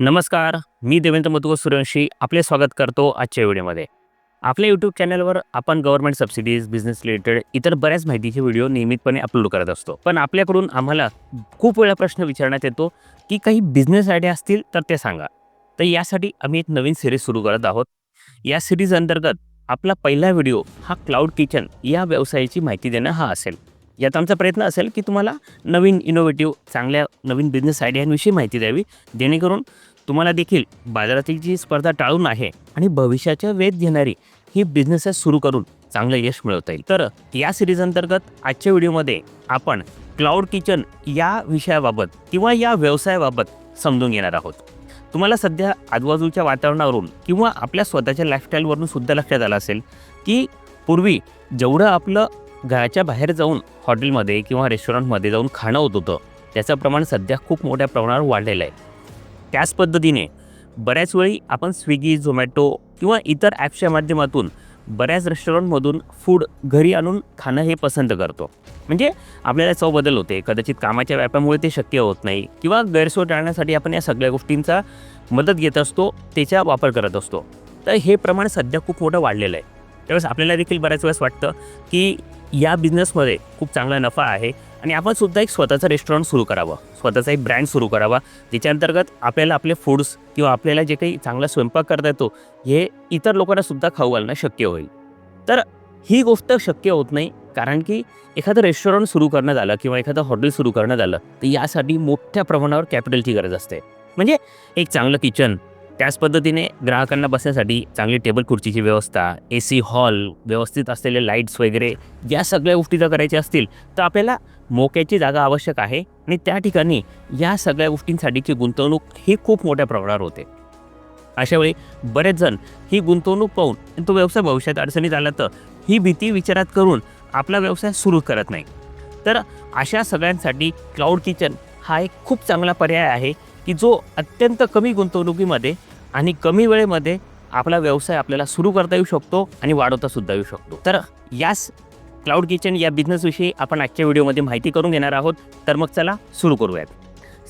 नमस्कार मी देवेंद्र मधुकर सूर्यवंशी आपले स्वागत करतो आजच्या व्हिडिओमध्ये. आपल्या यूट्यूब चॅनलवर आपण गव्हर्नमेंट सबसिडीज बिझनेस रिलेटेड इतर बऱ्याच माहितीचे व्हिडिओ नियमितपणे अपलोड करत असतो. पण आपल्याकडून आम्हाला खूप वेळा प्रश्न विचारण्यात येतो की काही बिझनेस आयडिया असतील तर ते सांगा. तर यासाठी आम्ही एक नवीन सिरीज सुरू करत आहोत. या सिरीज अंतर्गत आपला पहिला व्हिडिओ हा क्लाउड किचन या व्यवसायाची माहिती देणं हा असेल. यात आमचा प्रयत्न असेल की तुम्हाला नवीन इनोव्हेटिव्ह चांगल्या नवीन बिझनेस आयडियांविषयी माहिती द्यावी. जेणेकरून तुम्हाला देखील बाजारातील जी स्पर्धा टाळून आहे आणि भविष्याच्या वेध घेणारी ही बिझनेसेस सुरू करून चांगलं यश मिळवता येईल. तर या सिरीज अंतर्गत आजच्या व्हिडिओमध्ये आपण क्लाउड किचन या विषयाबाबत किंवा या व्यवसायाबाबत समजून घेणार आहोत. तुम्हाला सध्या आजूबाजूच्या वातावरणावरून किंवा आपल्या स्वतःच्या लाईफस्टाईलवरून सुद्धा लक्षात आलं असेल की पूर्वी जेवढं आपलं घराच्या बाहेर जाऊन हॉटेलमध्ये किंवा रेस्टॉरंटमध्ये जाऊन खाणं होत होतं. त्याचं प्रमाण सध्या खूप मोठ्या प्रमाणावर वाढलेलं आहे. त्याच पद्धतीने बऱ्याच वेळी आपण स्विगी झोमॅटो किंवा इतर ॲप्सच्या माध्यमातून बऱ्याच रेस्टॉरंटमधून फूड घरी आणून खाणं हे पसंत करतो. म्हणजे आपल्याला चव बदल होते. कदाचित कामाच्या व्यापामुळे ते शक्य होत नाही किंवा गैरसोय टाळण्यासाठी आपण या सगळ्या गोष्टींचा मदत घेत असतो त्याचा वापर करत असतो. तर हे प्रमाण सध्या खूप मोठं वाढलेलं आहे. त्यावेळेस आपल्याला देखील बऱ्याच वेळेस वाटतं की या बिझनेसमध्ये खूप चांगला नफा आहे आणि आपण सुद्धा एक स्वतःचं रेस्टॉरंट सुरू करावं. स्वतःचा एक ब्रँड सुरू करावा. त्याच्या अंतर्गत आपल्याला आपले फूड्स किंवा आपल्याला जे काही चांगला स्वयंपाक करता येतो हे इतर लोकांना सुद्धा खाऊ घालणं शक्य होईल. तर ही गोष्ट शक्य होत नाही कारण की एखादं रेस्टॉरंट सुरू करण्यात आलं किंवा एखादं हॉटेल सुरू करण्यात आलं तर यासाठी मोठ्या प्रमाणावर कॅपिटलची गरज असते. म्हणजे एक चांगलं किचन त्याच पद्धतीने ग्राहकांना बसण्यासाठी चांगली टेबल खुर्चीची व्यवस्था ए सी हॉल व्यवस्थित असलेले लाईट्स वगैरे या सगळ्या गोष्टी जर करायच्या असतील तर आपल्याला मोक्याची जागा आवश्यक आहे आणि त्या ठिकाणी या सगळ्या गोष्टींसाठीची गुंतवणूक ही खूप मोठ्या प्रमाणावर होते. अशावेळी बरेच जण ही गुंतवणूक पाहून तो व्यवसाय भविष्यात अडचणीत आला तर ही भीती विचारात करून आपला व्यवसाय सुरू करत नाही. तर अशा सगळ्यांसाठी क्लाउड किचन हा एक खूप चांगला पर्याय आहे की जो अत्यंत कमी गुंतवणुकीमध्ये आणि कमी वेळेमध्ये आपला व्यवसाय आपल्याला सुरू करता येऊ शकतो आणि वाढवता सुद्धा येऊ शकतो. तर याच क्लाउड किचन या बिझनेसविषयी आपण आजच्या व्हिडिओमध्ये माहिती करून घेणार आहोत. तर मग चला सुरू करूयात.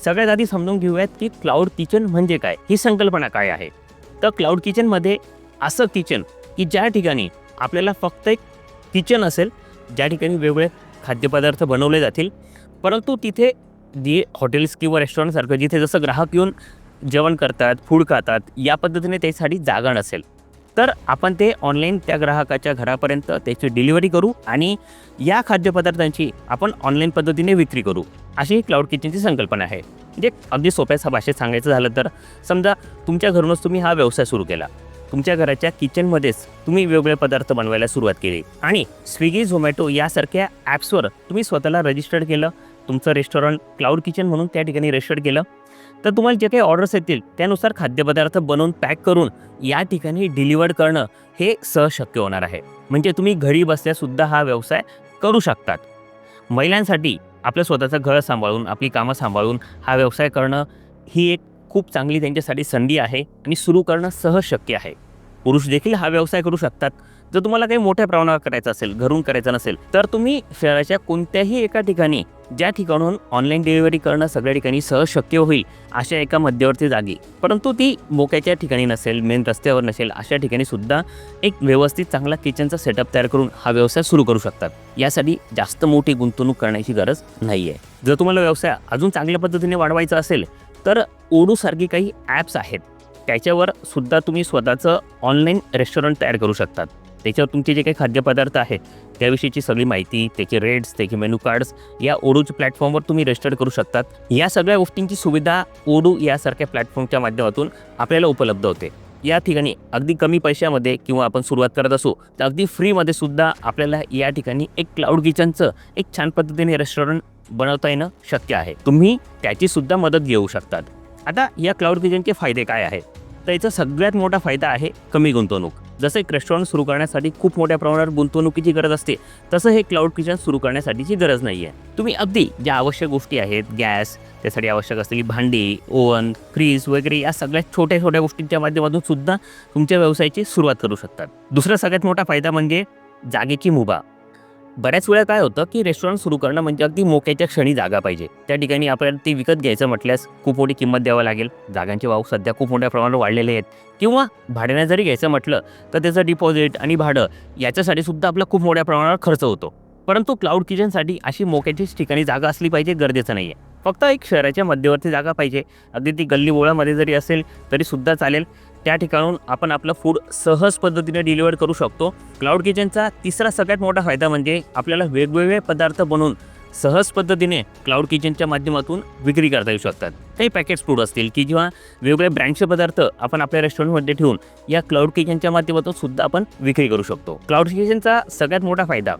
सगळ्यात आधी समजून घेऊयात की क्लाउड किचन म्हणजे काय? ही संकल्पना काय आहे? तर क्लाउड किचनमध्ये असं किचन की ज्या ठिकाणी आपल्याला फक्त एक किचन असेल ज्या ठिकाणी वेगवेगळे खाद्यपदार्थ बनवले जातील परंतु तिथे जे हॉटेल्स किंवा रेस्टॉरंटसारखं जिथे जसं ग्राहक येऊन जेवण करतात फूड खातात या पद्धतीने त्यासाठी जागा नसेल. तर आपण ते ऑनलाईन त्या ग्राहकाच्या घरापर्यंत त्याची डिलिव्हरी करू आणि या खाद्यपदार्थांची आपण ऑनलाईन पद्धतीने विक्री करू. अशी ही क्लाउड किचनची संकल्पना आहे. म्हणजे अगदी सोप्या भाषेत सांगायचं झालं तर समजा तुमच्या घरूनच तुम्ही हा व्यवसाय सुरू केला. तुमच्या घराच्या किचनमध्येच तुम्ही वेगवेगळे पदार्थ बनवायला सुरुवात केली. आणि स्विगी झोमॅटो यासारख्या ॲप्सवर तुम्ही स्वतःला रजिस्टर्ड केलं. तुमचं रेस्टॉरंट क्लाउड किचन म्हणून त्या ठिकाणी रजिस्टर्ड केलं. तर तुम्हाला जे काही ऑर्डर्स येतील त्यानुसार खाद्यपदार्थ बनवून पॅक करून या ठिकाणी डिलिव्हर्ड करणं हे सहज शक्य होणार आहे. म्हणजे तुम्ही घरी बसल्यासुद्धा हा व्यवसाय करू शकतात. महिलांसाठी आपलं स्वतःचं घर सांभाळून आपली कामं सांभाळून हा व्यवसाय करणं ही एक खूप चांगली त्यांच्यासाठी संधी आहे आणि सुरू करणं सहज शक्य आहे. पुरुष देखील हा व्यवसाय करू शकतात. जर तुम्हाला काही मोठ्या प्रमाणावर करायचं असेल घरून करायचं नसेल तर तुम्ही शहराच्या कोणत्याही एका ठिकाणी ज्या ठिकाणून ऑनलाईन डिलिव्हरी करणं सगळ्या ठिकाणी सहज शक्य होईल अशा एका मध्यवर्ती जागी. परंतु ती मोक्याच्या ठिकाणी नसेल मेन रस्त्यावर नसेल अशा ठिकाणी सुद्धा एक व्यवस्थित चांगला किचनचा सेटअप तयार करून हा व्यवसाय सुरू करू शकतात. यासाठी जास्त मोठी गुंतवणूक करण्याची गरज नाही आहे जर तुम्हाला व्यवसाय अजून चांगल्या पद्धतीने वाढवायचा असेल तर ओडूसारखी काही ॲप्स आहेत. त्याच्यावर सुद्धा तुम्ही स्वतःचं ऑनलाईन रेस्टॉरंट तयार करू शकतात. त्याच्यावर तुमचे जे काही खाद्यपदार्थ आहेत त्याविषयीची सगळी माहिती त्याचे रेट्स त्याचे मेनू कार्ड्स या ओडूच्या प्लॅटफॉर्मवर तुम्ही रजिस्टर्ड करू शकतात. या सगळ्या गोष्टींची सुविधा ओडू यासारख्या प्लॅटफॉर्मच्या माध्यमातून आपल्याला उपलब्ध होते. या ठिकाणी अगदी कमी पैशामध्ये किंवा आपण सुरुवात करत असू तर अगदी फ्रीमध्ये सुद्धा आपल्याला या ठिकाणी एक क्लाउड किचनचं एक छान पद्धतीने रेस्टॉरंट बनवता येणं शक्य आहे. तुम्ही त्याची सुद्धा मदत घेऊ शकतात. आता या क्लाउड किचनचे फायदे काय आहेत? तर याचा सगळ्यात मोठा फायदा आहे कमी गुंतवणूक. जसं एक रेस्टॉरंट सुरू करण्यासाठी खूप मोठ्या प्रमाणावर गुंतवणुकीची गरज असते तसं हे क्लाउड किचन सुरू करण्यासाठीची गरज नाही आहे तुम्ही अगदी ज्या आवश्यक गोष्टी आहेत गॅस त्यासाठी आवश्यक असलेली भांडी ओव्हन फ्रीज वगैरे या सगळ्या छोट्या छोट्या गोष्टींच्या माध्यमातून सुद्धा तुमच्या व्यवसायाची सुरुवात करू शकतात. दुसरा सगळ्यात मोठा फायदा म्हणजे जागेची मुभा. बऱ्याच वेळा काय होतं की रेस्टॉरंट सुरू करणं म्हणजे अगदी मोक्याच्या क्षणी जागा पाहिजे. त्या ठिकाणी आपल्याला ती विकत घ्यायचं म्हटल्यास खूप मोठी किंमत द्यावं लागेल. जागांचे भाव सध्या खूप मोठ्या प्रमाणात वाढलेले आहेत. किंवा भाड्याने जरी घ्यायचं म्हटलं तर त्याचं डिपॉझिट आणि भाडं याच्यासाठी सुद्धा आपला खूप मोठ्या प्रमाणावर खर्च होतो. परंतु क्लाउड किचनसाठी अशी मोक्याचीच ठिकाणी जागा असली पाहिजे गरजेचं नाही आहे फक्त एक शहराच्या मध्यवर्ती जागा पाहिजे. अगदी ती गल्ली बोळामध्ये जरी असेल तरी सुद्धा चालेल. त्या ठिकाणून आपण आपलं फूड सहज पद्धतीने डिलिव्हर करू शकतो. क्लाउड किचनचा तिसरा सगळ्यात मोठा फायदा म्हणजे आपल्याला वेगवेगळे पदार्थ बनवून सहज पद्धतीने क्लाउड किचनच्या माध्यमातून विक्री करता येऊ शकतात. काही पॅकेट्स फूड असतील की जेव्हा वेगवेगळ्या ब्रँडचे पदार्थ आपण आपल्या रेस्टॉरंटमध्ये ठेवून या क्लाउड किचनच्या माध्यमातून सुद्धा आपण विक्री करू शकतो. क्लाउड किचनचा सगळ्यात मोठा फायदा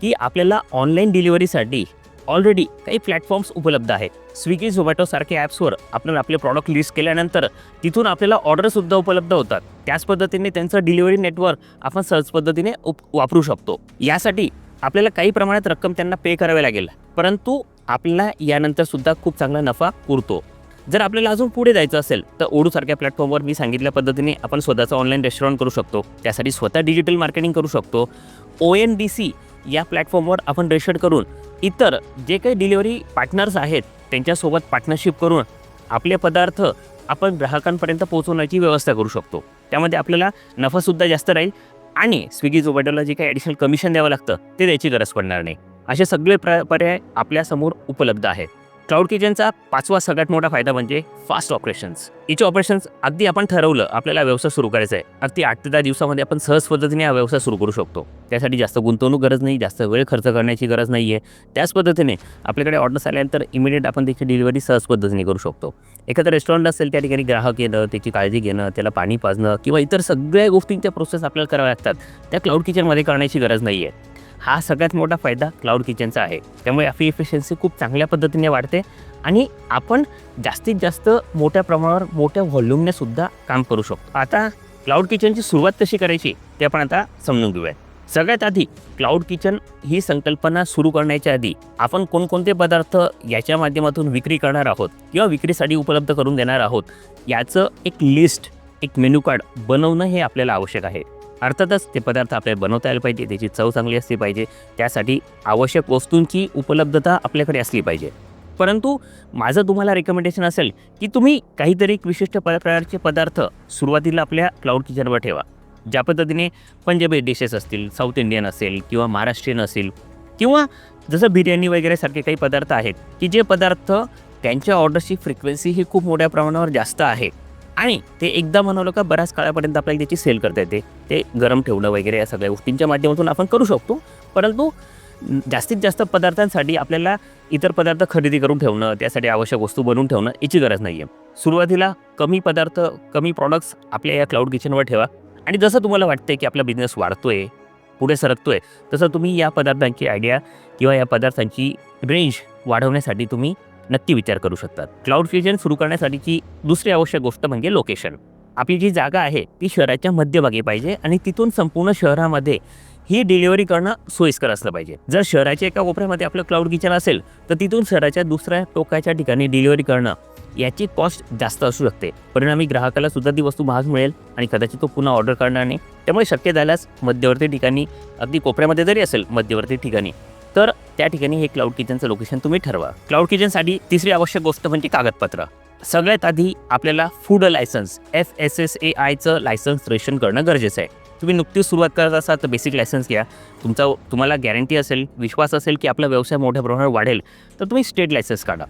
की आपल्याला ऑनलाईन डिलिव्हरीसाठी ऑलरेडी काही प्लॅटफॉर्म्स उपलब्ध आहेत. स्विगी झोमॅटोसारख्या ॲप्सवर आपण आपले प्रॉडक्ट लिस्ट केल्यानंतर तिथून आपल्याला ऑर्डरसुद्धा उपलब्ध होतात. त्याच पद्धतीने त्यांचं डिलिव्हरी नेटवर्क आपण सहज पद्धतीने उप वापरू शकतो. यासाठी आपल्याला काही प्रमाणात रक्कम त्यांना पे करावी लागेल. परंतु आपल्याला यानंतर सुद्धा खूप चांगला नफा उरतो. जर आपल्याला अजून पुढे जायचं असेल तर ओडूसारख्या प्लॅटफॉर्मवर मी सांगितल्या पद्धतीने आपण स्वतःचं ऑनलाईन रेस्टॉरंट करू शकतो. त्यासाठी स्वतः डिजिटल मार्केटिंग करू शकतो. ओ एन डी सी या प्लॅटफॉर्मवर आपण रजिस्टर करून इतर जे काही डिलिव्हरी पार्टनर्स आहेत त्यांच्यासोबत पार्टनरशिप करून आपले पदार्थ आपण ग्राहकांपर्यंत पोहोचवण्याची व्यवस्था करू शकतो. त्यामध्ये आपल्याला नफासुद्धा जास्त राहील आणि स्विगी झोमॅटोला जे काही ॲडिशनल कमिशन द्यावं लागतं ते द्यायची गरज पडणार नाही. असे सगळे प्र पर्याय आपल्यासमोर उपलब्ध आहेत. क्लाउड किचनचा पाचवा सगळ्यात मोठा फायदा म्हणजे फास्ट ऑपरेशन्स याचे ऑपरेशन्स अगदी आपण ठरवलं आपल्याला व्यवसाय सुरू करायचा आहे. अगदी आठ ते दहा दिवसामध्ये आपण सहज पद्धतीने हा व्यवसाय सुरू करू शकतो. त्यासाठी जास्त गुंतवणूक गरज नाही जास्त वेळ खर्च करण्याची गरज नाही आहे त्याच पद्धतीने आपल्याकडे ऑर्डर्स आल्यानंतर इमिडिएट आपण त्याची डिलिव्हरी सहज पद्धतीने करू शकतो. एखादं रेस्टॉरंट असेल त्या ठिकाणी ग्राहक येणं त्याची काळजी घेणं त्याला पाणी पाजणं किंवा इतर सगळ्या गोष्टींच्या प्रोसेस आपल्याला कराव्या लागतात. त्या क्लाउड किचनमध्ये करण्याची गरज नाही आहे हा सगळ्यात मोठा फायदा क्लाउड किचनचा आहे. त्यामुळे आपली एफिशियन्सी खूप चांगल्या पद्धतीने वाढते आणि आपण जास्तीत जास्त मोठ्या प्रमाणावर मोठ्या व्हॉल्यूमने सुद्धा काम करू शकतो. आता क्लाउड किचनची सुरुवात कशी करायची ते आपण आता समजून घेऊया. सगळ्यात आधी क्लाउड किचन ही संकल्पना सुरू करण्याच्या आधी आपण कोणकोणते पदार्थ याच्या माध्यमातून विक्री करणार आहोत किंवा विक्रीसाठी उपलब्ध करून देणार आहोत याचं एक लिस्ट एक मेन्यू कार्ड बनवणं हे आपल्याला आवश्यक आहे. अर्थातच ते पदार्थ आपल्याला बनवता यायला पाहिजे त्याची चव चांगली असली पाहिजे त्यासाठी आवश्यक वस्तूंची उपलब्धता आपल्याकडे असली पाहिजे. परंतु माझं तुम्हाला रेकमेंडेशन असेल की तुम्ही काहीतरी एक विशिष्ट प प्रकारचे पदार्थ सुरुवातीला आपल्या क्लाउड किचनवर ठेवा. ज्या पद्धतीने पंजाबी डिशेस असतील साऊथ इंडियन असेल किंवा महाराष्ट्रीयन असेल किंवा जसं बिर्याणी वगैरे सारखे काही पदार्थ आहेत की जे पदार्थ त्यांच्या ऑर्डरची फ्रिक्वेन्सी ही खूप मोठ्या प्रमाणावर जास्त आहे. आणि ते एकदा बनवलं का बऱ्याच काळापर्यंत आपल्याला त्याची सेल करता येते. ते गरम ठेवणं वगैरे या सगळ्या गोष्टींच्या माध्यमातून आपण करू शकतो. परंतु जास्तीत जास्त पदार्थांसाठी आपल्याला इतर पदार्थ खरेदी करून ठेवणं त्यासाठी आवश्यक वस्तू बनवून ठेवणं याची गरज नाही आहे सुरुवातीला कमी पदार्थ कमी प्रॉडक्ट्स आपल्या या क्लाउड किचनवर ठेवा. आणि जसं तुम्हाला वाटतंय की आपला बिझनेस वाढतोय पुढे सरकतोय तसं तुम्ही या पदार्थांची आयडिया किंवा या पदार्थांची रेंज वाढवण्यासाठी तुम्ही नक्की विचार करू शकतात. क्लाउड किचन सुरू करण्यासाठीची दुसरी आवश्यक गोष्ट म्हणजे लोकेशन आपली जी जागा आहे ती शहराच्या मध्यभागी पाहिजे आणि तिथून संपूर्ण शहरामध्ये ही डिलिव्हरी करणं सोयीस्कर असलं पाहिजे. जर शहराच्या एका कोपऱ्यामध्ये आपलं क्लाउड किचन असेल तर तिथून शहराच्या दुसऱ्या टोकाच्या ठिकाणी डिलिव्हरी करणं याची कॉस्ट जास्त असू शकते. परिणामी ग्राहकाला सुद्धा ती वस्तू महाग मिळेल आणि कदाचित तो पुन्हा ऑर्डर करणार नाही. त्यामुळे शक्य झाल्यास मध्यवर्ती ठिकाणी अगदी कोपऱ्यामध्ये जरी असेल मध्यवर्ती ठिकाणी तर त्या ठिकाणी हे क्लाउड किचनचं लोकेशन तुम्ही ठरवा. क्लाउड किचनसाठी तिसरी आवश्यक गोष्ट म्हणजे कागदपत्र. सगळ्यात आधी आपल्याला food licence F S S A आयचं licence registration करणं गरजेचं आहे. तुम्ही नुकतीच सुरुवात करत असाल तर बेसिक लायसन्स घ्या. तुमचा तुम्हाला गॅरंटी असेल विश्वास असेल की आपला व्यवसाय मोठ्या प्रमाणावर वाढेल तर तुम्ही स्टेट लायसन्स काढा.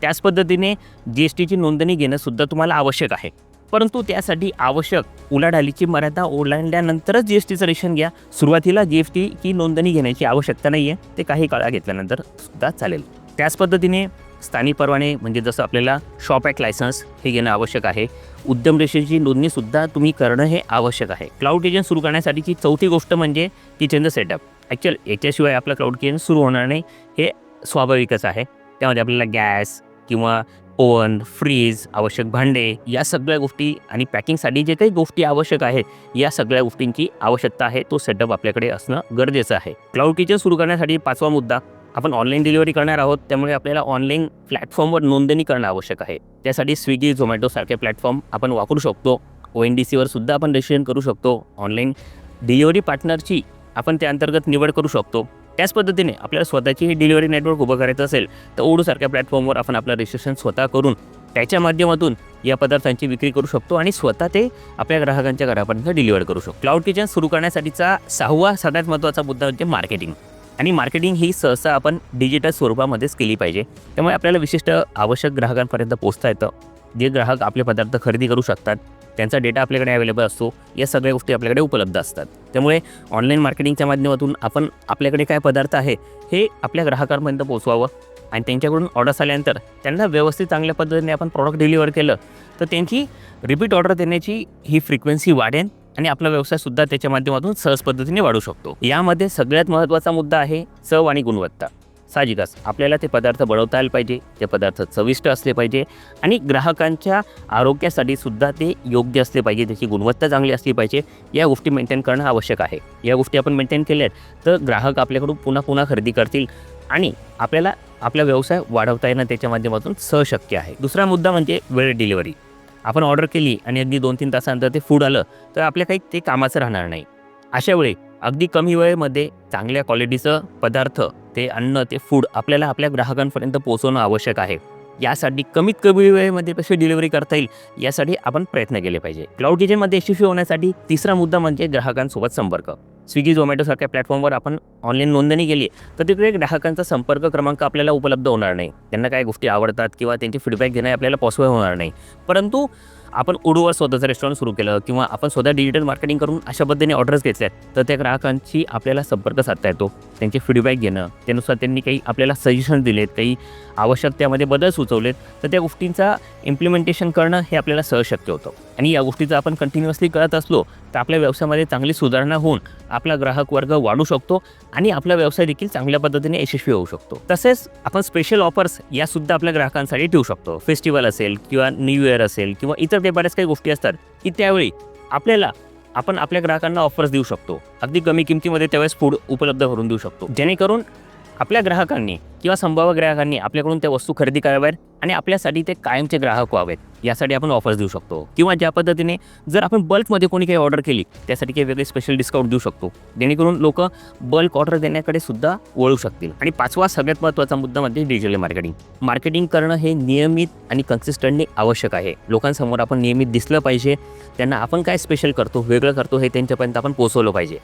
त्याच पद्धतीने जी एस टीची नोंदणी घेणंसुद्धा तुम्हाला आवश्यक आहे. परंतु त्यासाठी आवश्यक उलाढालीची मर्यादा ओलांडल्यानंतरच जी एस टीचं रेशन घ्या. सुरुवातीला जी एस टी ही नोंदणी घेण्याची आवश्यकता नाही आहे ते काही काळा घेतल्यानंतर सुद्धा चालेल. त्याच पद्धतीने स्थानिक परवाने म्हणजे जसं आपल्याला शॉप ॲक्ट लायसन्स हे घेणं आवश्यक आहे. उद्यम रेषेची नोंदणीसुद्धा तुम्ही करणं हे आवश्यक आहे. क्लाउड किचन सुरू करण्यासाठीची चौथी गोष्ट म्हणजे किचनचं सेटअप ॲक्च्युअल याच्याशिवाय आपलं क्लाउड किचन सुरू होणार नाही हे स्वाभाविकच आहे. त्यामध्ये आपल्याला गॅस किंवा ओव्हन फ्रीज आवश्यक भांडे या सगळ्या गोष्टी आणि पॅकिंगसाठी जे काही गोष्टी आवश्यक आहेत या सगळ्या गोष्टींची आवश्यकता आहे तो सेटअप आपल्याकडे असणं गरजेचं आहे. क्लाउड किचन सुरू करण्यासाठी पाचवा मुद्दा आपण ऑनलाईन डिलिव्हरी करणार आहोत त्यामुळे आपल्याला ऑनलाईन प्लॅटफॉर्मवर नोंदणी करणं आवश्यक आहे. त्यासाठी स्विगी झोमॅटोसारखे प्लॅटफॉर्म आपण वापरू शकतो. ओ एन डी सीवर सुद्धा आपण रजिस्ट्रेशन करू शकतो. ऑनलाईन डिलिव्हरी पार्टनरची आपण त्या अंतर्गत निवड करू शकतो. त्याच पद्धतीने आपल्याला स्वतःची ही डिलिव्हरी नेटवर्क उभं करायचं असेल तर ओडूसारख्या प्लॅटफॉर्मवर आपण आपलं रजिस्ट्रेशन स्वतः करून त्याच्या माध्यमातून या पदार्थांची विक्री करू शकतो आणि स्वतः ते आपल्या ग्राहकांच्या घरापर्यंत डिलिव्हर करू शकतो. क्लाउड किचन सुरू करण्यासाठीचा सहावा सगळ्यात महत्त्वाचा मुद्दा म्हणजे मार्केटिंग आणि मार्केटिंग ही सहसा आपण डिजिटल स्वरूपामध्येच केली पाहिजे. त्यामुळे आपल्याला विशिष्ट आवश्यक ग्राहकांपर्यंत पोहोचता येतं. जे ग्राहक आपले पदार्थ खरेदी करू शकतात त्यांचा डेटा आपल्याकडे अवेलेबल असतो. या सगळ्या गोष्टी आपल्याकडे उपलब्ध असतात. त्यामुळे ऑनलाईन मार्केटिंगच्या माध्यमातून आपण आपल्याकडे काय पदार्थ आहे हे आपल्या ग्राहकांपर्यंत पोचवावं आणि त्यांच्याकडून ऑर्डर्स आल्यानंतर त्यांना व्यवस्थित चांगल्या पद्धतीने आपण प्रॉडक्ट डिलिव्हर केलं तर त्यांची रिपीट ऑर्डर देण्याची ही फ्रिक्वेन्सी वाढेल आणि आपला व्यवसायसुद्धा त्याच्या माध्यमातून सहज पद्धतीने वाढू शकतो. यामध्ये सगळ्यात महत्त्वाचा मुद्दा आहे चव आणि गुणवत्ता. साहजिकच. आपल्याला ते पदार्थ बनवता आले पाहिजे ते पदार्थ चविष्ट असले पाहिजे आणि ग्राहकांच्या आरोग्यासाठी सुद्धा ते योग्य असले पाहिजे त्याची गुणवत्ता चांगली असली पाहिजे या गोष्टी मेंटेन करणं आवश्यक आहे. या गोष्टी आपण मेंटेन केल्यात तर ग्राहक आपल्याकडून पुन्हा पुन्हा खरेदी करतील आणि आपल्याला आपला व्यवसाय वाढवता येणं त्याच्या माध्यमातून सहशक्य आहे. दुसरा मुद्दा म्हणजे वेळ डिलिव्हरी. आपण ऑर्डर केली आणि अगदी दोन तीन तासानंतर ते फूड आलं तर आपल्या काही ते कामाचं राहणार नाही. अशा वेळी अगदी कमी वेळेमध्ये चांगल्या क्वालिटीचं पदार्थ ते अन्न ते फूड आपल्याला आपल्या ग्राहकांपर्यंत पोहोचवणं आवश्यक आहे. यासाठी कमीत कमी वेळेमध्ये कशी डिलिव्हरी करता येईल यासाठी आपण प्रयत्न केले पाहिजे. क्लाउड किचनमध्ये यशस्वी होण्यासाठी तिसरा मुद्दा म्हणजे ग्राहकांसोबत संपर्क. स्विगी झोमॅटोसारख्या प्लॅटफॉर्मवर आपण ऑनलाईन नोंदणी केली तर तिकडे ग्राहकांचा संपर्क क्रमांक आपल्याला उपलब्ध होणार नाही. त्यांना काय गोष्टी आवडतात किंवा त्यांची फीडबॅक घेणं आपल्याला पॉसिबल होणार नाही. परंतु आपण उडूवर स्वतःचं रेस्टॉरंट सुरू केलं किंवा आपण स्वतः डिजिटल मार्केटिंग करून अशा पद्धतीने ऑर्डर्स घेतल्यात तर त्या ग्राहकांशी आपल्याला संपर्क साधता येतो त्यांचे फीडबॅक घेणं त्यानुसार त्यांनी काही आपल्याला सजेशन दिलेत काही आवश्यक त्यामध्ये बदल सुचवलेत तर त्या गोष्टींचा इम्प्लिमेंटेशन करणं हे आपल्याला सहज शक्य होतं. आणि या गोष्टीचं आपण कंटिन्युअसली करत असलो तर आपल्या व्यवसायामध्ये चांगली सुधारणा होऊन आपला ग्राहक वर्ग वाढू शकतो आणि आपला व्यवसाय देखील चांगल्या पद्धतीने यशस्वी होऊ शकतो. तसेच आपण स्पेशल ऑफर्स यासुद्धा आपल्या ग्राहकांसाठी ठेवू शकतो. फेस्टिवल असेल किंवा न्यू इयर असेल किंवा इतर आपल्याकडे बऱ्याच काही गोष्टी असतात की त्यावेळी आपल्याला आपण आपल्या ग्राहकांना ऑफर्स देऊ शकतो. अगदी कमी किमतीमध्ये त्यावेळेस फूड उपलब्ध करून देऊ शकतो. जेणेकरून आपल्या ग्राहकांनी किंवा संभाव्य ग्राहकांनी आपल्याकडून त्या वस्तू खरेदी कराव्यात आणि आपल्यासाठी ते कायमचे ग्राहक व्हावेत. यासाठी आपण ऑफर्स देऊ शकतो. किंवा ज्या पद्धतीने जर आपण बल्कमध्ये कोणी काही ऑर्डर केली त्यासाठी काही वेगळे स्पेशल डिस्काउंट देऊ शकतो. जेणेकरून लोक बल्क ऑर्डर देण्याकडे सुद्धा वळू शकतील. आणि पाचवा सगळ्यात महत्त्वाचा मुद्दा म्हणजे डिजिटल मार्केटिंग मार्केटिंग करणं हे नियमित आणि कन्सिस्टंटली आवश्यक आहे. लोकांसमोर आपण नियमित दिसलं पाहिजे. त्यांना आपण काय स्पेशल करतो वेगळं करतो हे त्यांच्यापर्यंत आपण पोहोचवलं पाहिजे.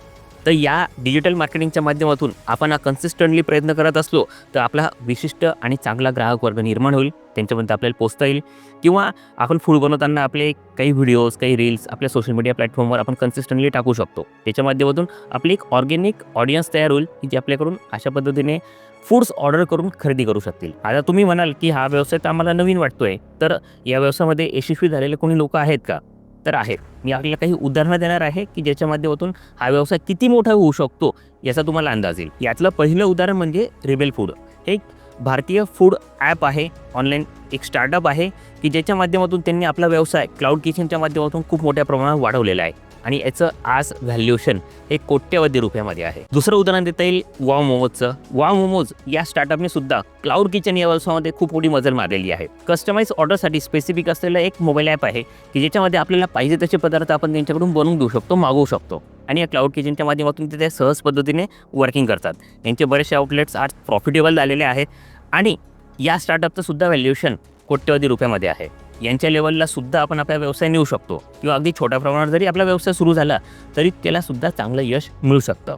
तर या डिजिटल मार्केटिंगच्या माध्यमातून आपण हा कन्सिस्टंटली प्रयत्न करत असलो तर आपला विशिष्ट आणि चांगला ग्राहक वर्ग निर्माण होईल त्यांच्यापर्यंत आपल्याला पोचता येईल. किंवा आपण फूड बनवताना आपले काही व्हिडिओज काही रील्स आपल्या सोशल मीडिया प्लॅटफॉर्मवर आपण कन्सिस्टंटली टाकू शकतो. त्याच्या माध्यमातून आपली एक ऑर्गॅनिक ऑडियन्स तयार होईल की जे आपल्याकडून अशा पद्धतीने फूड्स ऑर्डर करून खरेदी करू शकतील. आता तुम्ही म्हणाल की हा व्यवसाय तर आम्हाला नवीन वाटतोय तर या व्यवसायामध्ये यशस्वी झालेले कोणी लोक आहेत का? तर आहे. मी आपल्याला काही उदाहरणं देणार आहे की ज्याच्या माध्यमातून हा व्यवसाय किती मोठा होऊ शकतो याचा तुम्हाला अंदाज येईल. यातलं पहिलं उदाहरण म्हणजे रिबेल फूड. हे एक भारतीय फूड ॲप आहे. ऑनलाईन एक स्टार्टअप आहे की ज्याच्या माध्यमातून त्यांनी आपला व्यवसाय क्लाउड किचनच्या माध्यमातून खूप मोठ्या प्रमाणात वाढवलेला आहे. आणि याचं आज व्हॅल्युएशन हे कोट्यवधी रुपयामध्ये आहे. दुसरं उदाहरण देता येईल वा मोमोजचं वा मोमोज या स्टार्टअपने सुद्धा क्लाउड किचन या व्यवसायामध्ये खूप मोठी मजल मारलेली आहे. कस्टमाइज ऑर्डरसाठी स्पेसिफिक असलेलं एक मोबाईल ॲप आहे की ज्याच्यामध्ये आपल्याला पाहिजे तसे पदार्थ आपण त्यांच्याकडून बनवून देऊ शकतो मागवू शकतो. आणि या क्लाउड किचनच्या माध्यमातून ते ते सहज पद्धतीने वर्किंग करतात. यांचे बरेचसे आउटलेट्स आज प्रॉफिटेबल झालेले आहेत. आणि या स्टार्टअपचं सुद्धा व्हॅल्युएशन कोट्यवधी रुपयामध्ये आहे. यांच्या लेवलला सुद्धा आपण आपला व्यवसाय नेऊ शकतो. किंवा अगदी छोट्या प्रमाणात जरी आपला व्यवसाय सुरू झाला तरी त्याला सुद्धा चांगलं यश मिळू शकतं.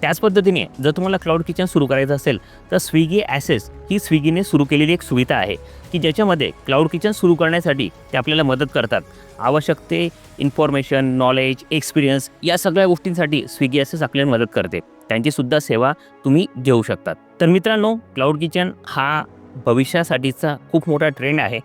त्याच पद्धतीने जर तुम्हाला क्लाउड किचन सुरू करायचं असेल तर स्विगी ॲसेस ही स्विगीने सुरू केलेली एक सुविधा आहे की ज्याच्यामध्ये क्लाउड किचन सुरू करण्यासाठी ते आपल्याला मदत करतात. आवश्यक ते इन्फॉर्मेशन नॉलेज एक्सपिरियन्स या सगळ्या गोष्टींसाठी स्विगी ॲसेस आपल्याला मदत करते. त्यांचीसुद्धा सेवा तुम्ही घेऊ शकतात. तर मित्रांनो क्लाउड किचन हा भविष्यासाठीचा खूप मोठा ट्रेंड आहे.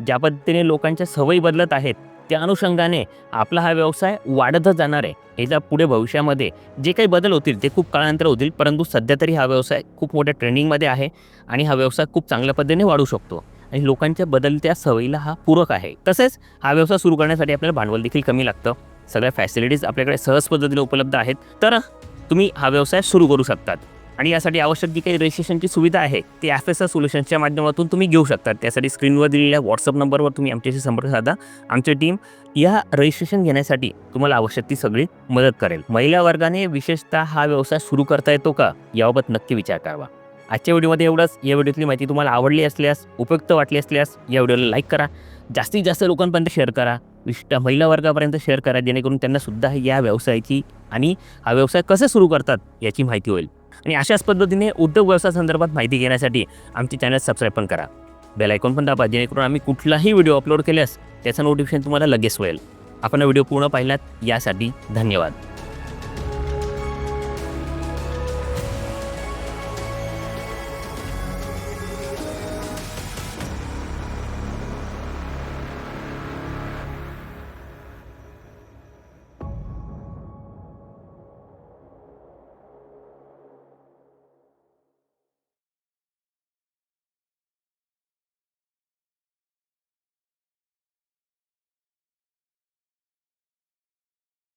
ज्या पद्धतीने लोकांच्या सवयी बदलत आहेत त्या अनुषंगाने आपला हा व्यवसाय वाढतच जाणार आहे. याच्यापुढे भविष्यामध्ये जे काही बदल होतील ते खूप काळानंतर होतील परंतु सध्या तरी हा व्यवसाय खूप मोठ्या ट्रेंडिंगमध्ये आहे आणि हा व्यवसाय खूप चांगल्या पद्धतीने वाढू शकतो आणि लोकांच्या बदलत्या सवयीला हा पूरक आहे. तसेच हा व्यवसाय सुरू करण्यासाठी आपल्याला भांडवल देखील कमी लागतं. सगळ्या फॅसिलिटीज आपल्याकडे सहज पद्धतीने उपलब्ध आहेत. तर तुम्ही हा व्यवसाय सुरू करू शकतात. आणि यासाठी आवश्यक जी काही रजिस्ट्रेशनची सुविधा आहे ती एफ एस आर सोल्युशन्सच्या माध्यमातून तुम्ही घेऊ शकता. त्यासाठी स्क्रीनवर दिलेल्या व्हॉट्सअप नंबरवर तुम्ही आमच्याशी संपर्क साधा. आमची टीम या रजिस्ट्रेशन घेण्यासाठी तुम्हाला आवश्यक ती सगळी मदत करेल. महिला वर्गाने विशेषतः हा व्यवसाय सुरू करता येतो का याबाबत नक्की विचार करावा. आजच्या व्हिडिओमध्ये एवढंच. या व्हिडिओतली माहिती तुम्हाला आवडली असल्यास उपयुक्त वाटली असल्यास या व्हिडिओला लाईक करा. जास्तीत जास्त लोकांपर्यंत शेअर करा. विशिष्ट महिला वर्गापर्यंत शेअर करा जेणेकरून त्यांना सुद्धा या व्यवसायाची आणि हा व्यवसाय कसे सुरू करतात याची माहिती होईल. आणि अशाच पद्धतीने उद्योग व्यवसायासंदर्भात माहिती घेण्यासाठी आमचे चॅनल सबस्क्राईब पण करा. बेल आयकॉन पण दाबा जेणेकरून आम्ही कुठलाही व्हिडिओ अपलोड केल्यास त्याचं नोटिफिकेशन तुम्हाला लगेच होईल आपण व्हिडिओ पूर्ण पाहिलात यासाठी धन्यवाद.